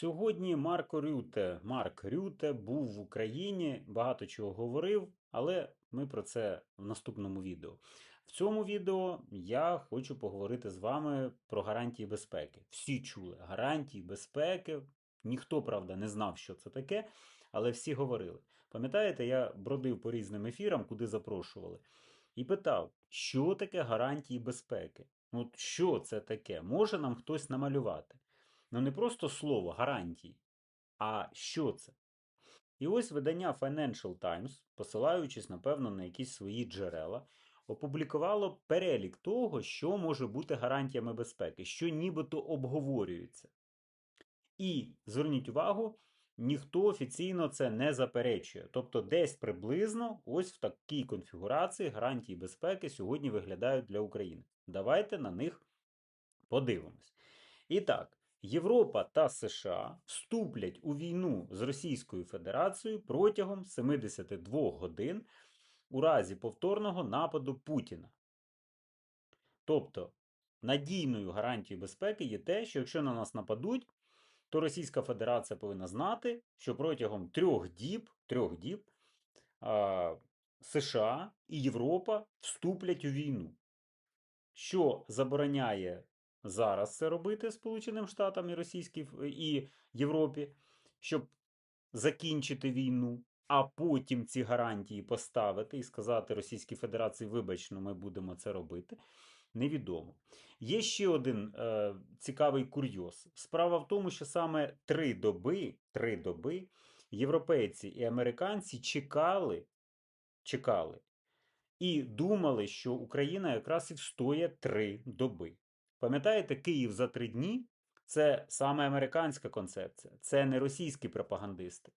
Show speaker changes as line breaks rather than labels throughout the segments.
Сьогодні Марко Рюте, Марк Рюте був в Україні, багато чого говорив, але ми про це в наступному відео. В цьому відео я хочу поговорити з вами про гарантії безпеки. Всі чули гарантії безпеки. Ніхто, правда, не знав, що це таке, але всі говорили. Пам'ятаєте, я бродив по різним ефірам, куди запрошували, і питав, що таке гарантії безпеки? От що це таке? Може нам хтось намалювати? Ну не просто слово гарантії, а що це? І ось видання Financial Times, посилаючись, напевно, на якісь свої джерела, опублікувало перелік того, що може бути гарантіями безпеки, що нібито обговорюється. І зверніть увагу, ніхто офіційно це не заперечує. Тобто, десь приблизно ось в такій конфігурації гарантії безпеки сьогодні виглядають для України. Давайте на них подивимось. І так. Європа та США вступлять у війну з Російською Федерацією протягом 72 годин у разі повторного нападу Путіна. Тобто, надійною гарантією безпеки є те, що якщо на нас нападуть, то Російська Федерація повинна знати, що протягом трьох діб, трьох діб а, США і Європа вступлять у війну, що забороняє зараз це робити Сполученим Штатам і Російській і Європі, щоб закінчити війну, а потім ці гарантії поставити і сказати Російській Федерації, вибач, ну ми будемо це робити. Невідомо. Є ще один е, цікавий курйоз. Справа в тому, що саме три доби, три доби європейці і американці чекали, чекали і думали, що Україна якраз і встоє три доби. Пам'ятаєте, Київ за три дні це саме американська концепція, це не російські пропагандисти.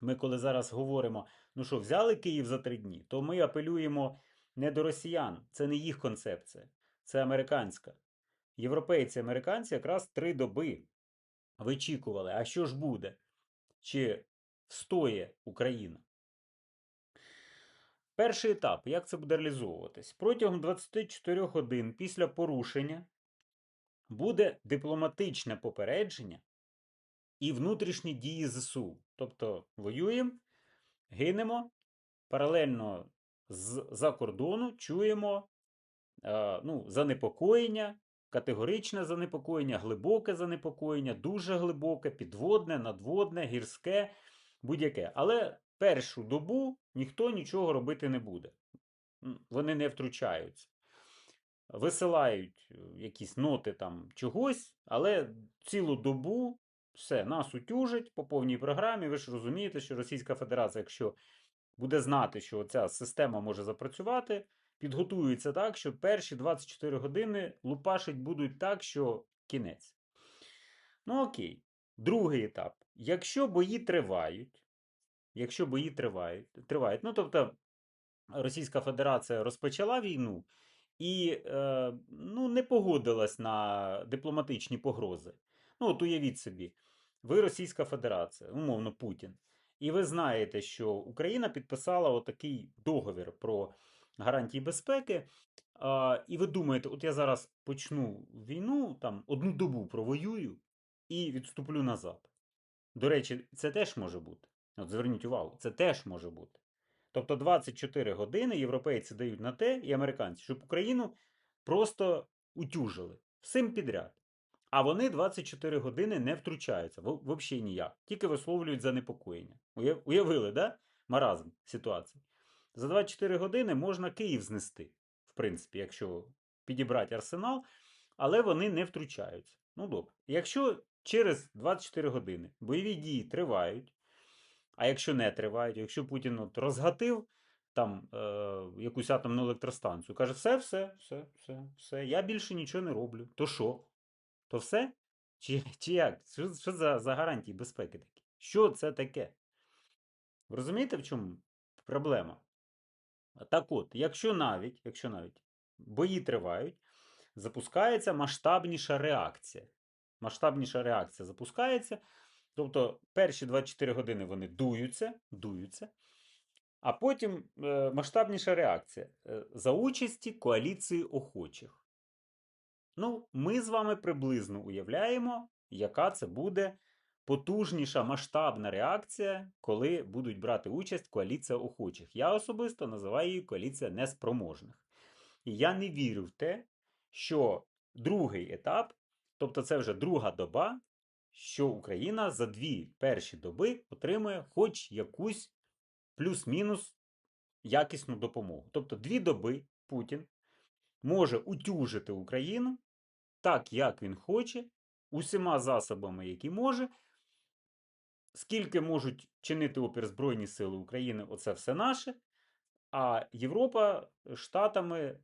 Ми, коли зараз говоримо, ну що, взяли Київ за три дні, то ми апелюємо не до росіян, це не їх концепція, це американська. Європейці, американці якраз три доби вичікували, а що ж буде? Чи встоє Україна? Перший етап, як це буде реалізовуватись? Протягом 24 годин після порушення буде дипломатичне попередження і внутрішні дії ЗСУ. Тобто воюємо, гинемо, паралельно з-за кордону чуємо е, ну, занепокоєння, категоричне занепокоєння, глибоке занепокоєння, дуже глибоке, підводне, надводне, гірське, будь-яке. Але першу добу ніхто нічого робити не буде. Вони не втручаються. Висилають е, якісь ноти там чогось, але цілу добу все, нас утюжать по повній програмі. Ви ж розумієте, що Російська Федерація, якщо буде знати, що ця система може запрацювати, підготується так, що перші 24 години лупашить будуть так, що кінець. Ну окей. Другий етап. Якщо бої тривають, якщо бої тривають, тривають. Ну, тобто, Російська Федерація розпочала війну і е, ну, не погодилась на дипломатичні погрози. Ну, от уявіть собі, ви Російська Федерація, умовно Путін. І ви знаєте, що Україна підписала отакий договір про гарантії безпеки. А, І ви думаєте, от я зараз почну війну, там одну добу провоюю і відступлю назад. До речі, це теж може бути. От зверніть увагу, це теж може бути. Тобто 24 години європейці дають на те, і американці, щоб Україну просто утюжили всім підряд. А вони 24 години не втручаються, взагалі ніяк. Тільки висловлюють занепокоєння. Уявили, да? Маразм ситуації. За 24 години можна Київ знести, в принципі, якщо підібрати арсенал, але вони не втручаються. Ну добре. Якщо через 24 години бойові дії тривають, а якщо не тривають, якщо Путін от розгатив там е, якусь атомну електростанцію, каже, все, все, все, все, все, я більше нічого не роблю. То що? То все? Чи чи як? Що що за за гарантії безпеки такі? Що це таке? Ви розумієте, в чому проблема? Так от, якщо навіть, якщо навіть бої тривають, запускається масштабніша реакція. Масштабніша реакція запускається. Тобто перші 24 години вони дуються, дуються, а потім е, масштабніша реакція е, за участі коаліції охочих. Ну, ми з вами приблизно уявляємо, яка це буде потужніша масштабна реакція, коли будуть брати участь коаліція охочих. Я особисто називаю її коаліція неспроможних. І я не вірю в те, що другий етап, тобто це вже друга доба, що Україна за дві перші доби отримує хоч якусь плюс-мінус якісну допомогу. Тобто дві доби Путін може утюжити Україну так, як він хоче, усіма засобами, які може. Скільки можуть чинити опір Збройні Сили України, оце все наше. А Європа штатами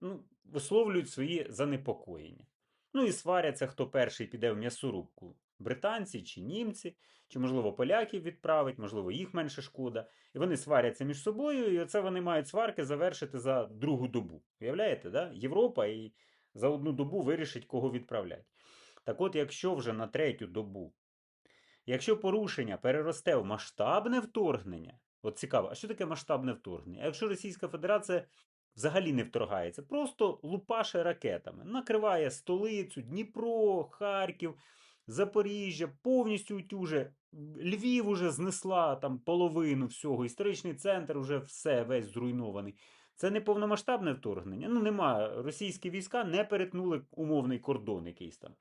ну, висловлюють свої занепокоєння. Ну і сваряться, хто перший піде в м'ясорубку. Британці чи німці, чи, можливо, поляків відправить, можливо, їх менше шкода. І вони сваряться між собою, і оце вони мають сварки завершити за другу добу. Уявляєте, да? Європа і за одну добу вирішить, кого відправляти. Так от, якщо вже на третю добу, якщо порушення переросте в масштабне вторгнення, от цікаво, а що таке масштабне вторгнення? А якщо Російська Федерація взагалі не вторгається, просто лупаше ракетами, накриває столицю, Дніпро, Харків, Запоріжжя, повністю утюже, Львів уже знесла там половину всього, історичний центр уже все, весь зруйнований. Це не повномасштабне вторгнення. Ну, нема. Російські війська не перетнули умовний кордон якийсь там.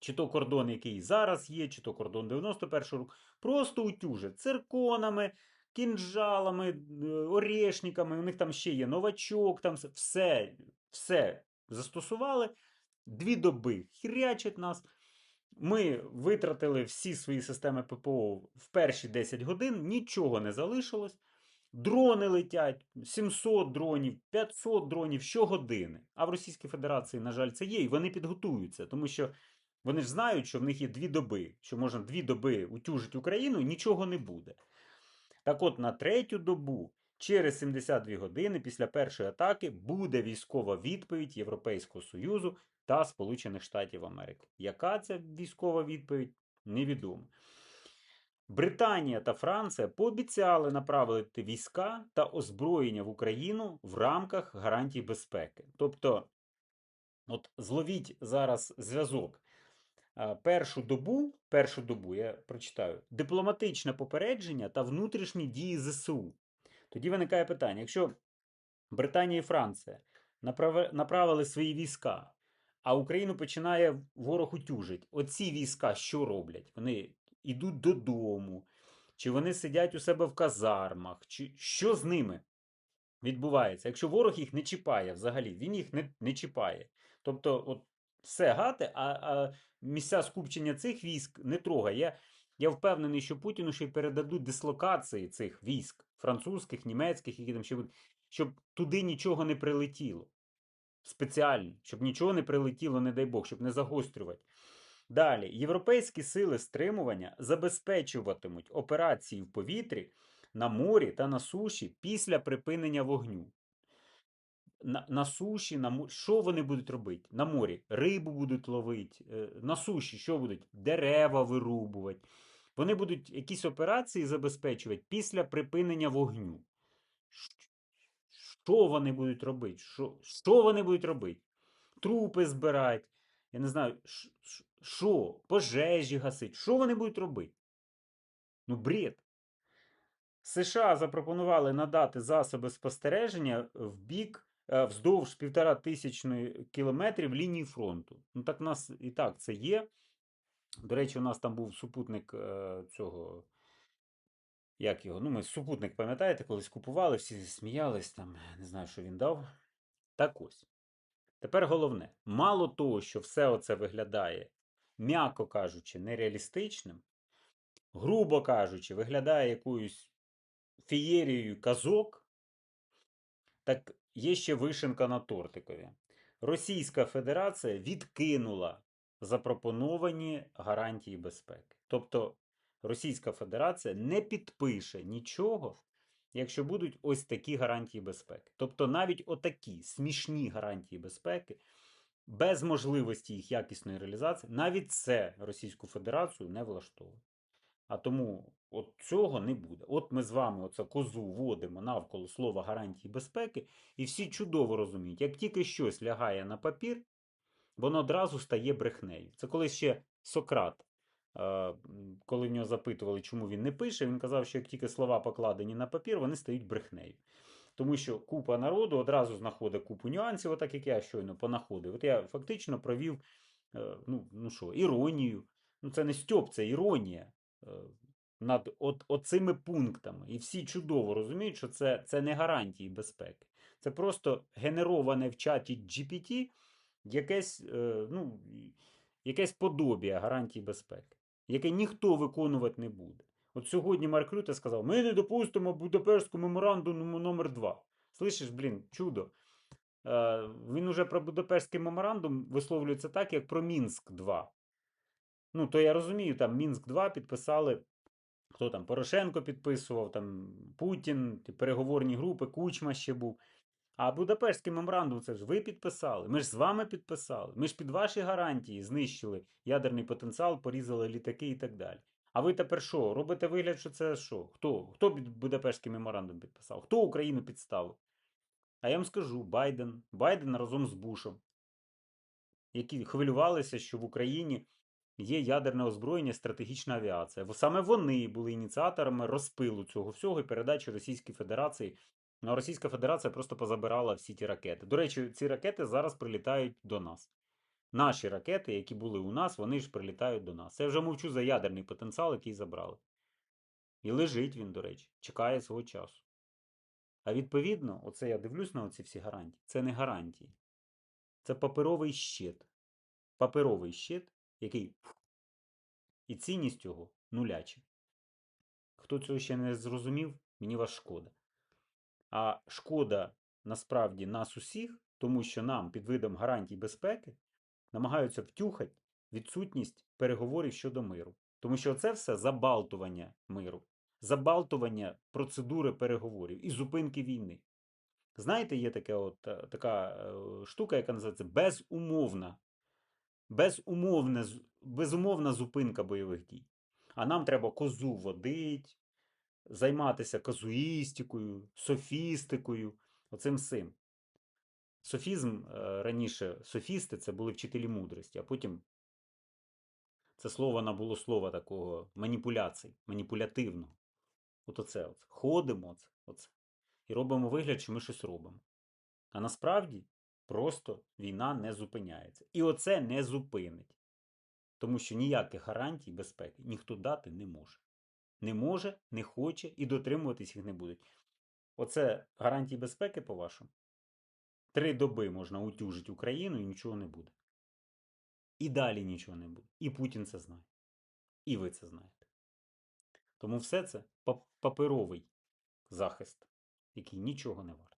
Чи то кордон, який зараз є, чи то кордон 91-го року. Просто утюжать цирконами, кінжалами, е, орешниками. У них там ще є новачок, там все- все, застосували. Дві доби хірячать нас. Ми витратили всі свої системи ППО в перші 10 годин, нічого не залишилось. Дрони летять, 700 дронів, 500 дронів щогодини. А в Російській Федерації, на жаль, це є, і вони підготуються, тому що вони ж знають, що в них є дві доби, що можна дві доби утюжити Україну і нічого не буде. Так от, на третю добу, через 72 години після першої атаки, буде військова відповідь Європейського Союзу та Сполучених Штатів Америки. Яка це військова відповідь? Невідомо. Британія та Франція пообіцяли направити війська та озброєння в Україну в рамках гарантій безпеки. Тобто, от зловіть зараз зв'язок. Першу добу, першу добу я прочитаю, дипломатичне попередження та внутрішні дії ЗСУ. Тоді виникає питання: якщо Британія і Франція направили свої війська, а Україну починає ворог утюжить, оці війська що роблять? Вони йдуть додому, чи вони сидять у себе в казармах, чи що з ними відбувається? Якщо ворог їх не чіпає взагалі, він їх не, не чіпає. Тобто, от все гати, а, а місця скупчення цих військ не трогає. Я, я впевнений, що Путіну ще й передадуть дислокації цих військ, французьких, німецьких, які там ще будуть, щоб туди нічого не прилетіло. Спеціально, щоб нічого не прилетіло, не дай Бог, щоб не загострювати. Далі, європейські сили стримування забезпечуватимуть операції в повітрі на морі та на суші після припинення вогню. На, на суші, на що вони будуть робити? На морі рибу будуть ловити, е, на суші що будуть? Дерева вирубувати. Вони будуть якісь операції забезпечувати після припинення вогню. Що вони будуть робити? Що, що вони будуть робити? Трупи збирати, я не знаю, що, пожежі гасить, що вони будуть робити? Ну, бред. США запропонували надати засоби спостереження в бік вздовж півтора тисячної кілометрів лінії фронту. Ну так нас і так це є. До речі, у нас там був супутник е, цього. Як його? Ну, ми супутник, пам'ятаєте, колись купували, всі сміялись там, не знаю, що він дав. Так ось. Тепер головне: мало того, що все оце виглядає, м'яко кажучи, нереалістичним, грубо кажучи, виглядає якоюсь фієрією казок, так є ще вишенка на тортикові. Російська Федерація відкинула запропоновані гарантії безпеки. Тобто Російська Федерація не підпише нічого, якщо будуть ось такі гарантії безпеки. Тобто навіть отакі смішні гарантії безпеки, без можливості їх якісної реалізації, навіть це Російську Федерацію не влаштовує. А тому от цього не буде. От ми з вами оце козу водимо навколо слова гарантії безпеки, і всі чудово розуміють, як тільки щось лягає на папір, воно одразу стає брехнею. Це коли ще Сократ е, коли в нього запитували, чому він не пише, він казав, що як тільки слова покладені на папір, вони стають брехнею. Тому що купа народу одразу знаходить купу нюансів, отак як я щойно понаходив. От я фактично провів е, ну, ну що, іронію. Ну, це не стьоп, це іронія над от, оцими пунктами. І всі чудово розуміють, що це, це не гарантії безпеки. Це просто генероване в чаті GPT якесь, е, ну, якесь подобія гарантій безпеки, яке ніхто виконувати не буде. От сьогодні Марк Рюте сказав: ми не допустимо Будапештську меморандум номер 2 Слышиш, блін, чудо. Е, Він уже про Будапештський меморандум висловлюється так, як про Мінськ 2. Ну, то я розумію, там Мінськ 2 підписали. Хто там? Порошенко підписував, там Путін, переговорні групи, Кучма ще був. А Будапештський меморандум це ж ви підписали. Ми ж з вами підписали. Ми ж під ваші гарантії знищили ядерний потенціал, порізали літаки і так далі. А ви тепер що? Робите вигляд, що це що? Хто? Хто під Будапештський меморандум підписав? Хто Україну підставив? А я вам скажу: Байден. Байден разом з Бушем, які хвилювалися, що в Україні є ядерне озброєння, стратегічна авіація. Саме вони були ініціаторами розпилу цього всього і передачі Російській Федерації. Ну, а Російська Федерація просто позабирала всі ті ракети. До речі, ці ракети зараз прилітають до нас. Наші ракети, які були у нас, вони ж прилітають до нас. Я вже мовчу за ядерний потенціал, який забрали. І лежить він, до речі, чекає свого часу. А відповідно, оце я дивлюсь на оці всі гарантії. Це не гарантії. Це паперовий щит. Паперовий щит, який. І цінність його нуляча. Хто цього ще не зрозумів, мені вас шкода. А шкода насправді нас усіх, тому що нам під видом гарантій безпеки намагаються втюхати відсутність переговорів щодо миру. Тому що це все забалтування миру, забалтування процедури переговорів і зупинки війни. Знаєте, є таке от, е, така е, штука, яка називається безумовна. Безумовне, безумовна зупинка бойових дій. А нам треба козу водить, займатися казуїстикою, софістикою, оцим всім. Софізм е, раніше, софісти це були вчителі мудрості, а потім це слово набуло слова такого маніпуляцій, маніпулятивного. От оце, оце. Ходимо оце, оце. І робимо вигляд, що ми щось робимо. А насправді просто війна не зупиняється. І оце не зупинить. Тому що ніяких гарантій безпеки ніхто дати не може. Не може, не хоче і дотримуватись їх не будуть. Оце гарантії безпеки, по-вашому. Три доби можна утюжити Україну і нічого не буде. І далі нічого не буде. І Путін це знає. І ви це знаєте. Тому все це паперовий захист, який нічого не вартий.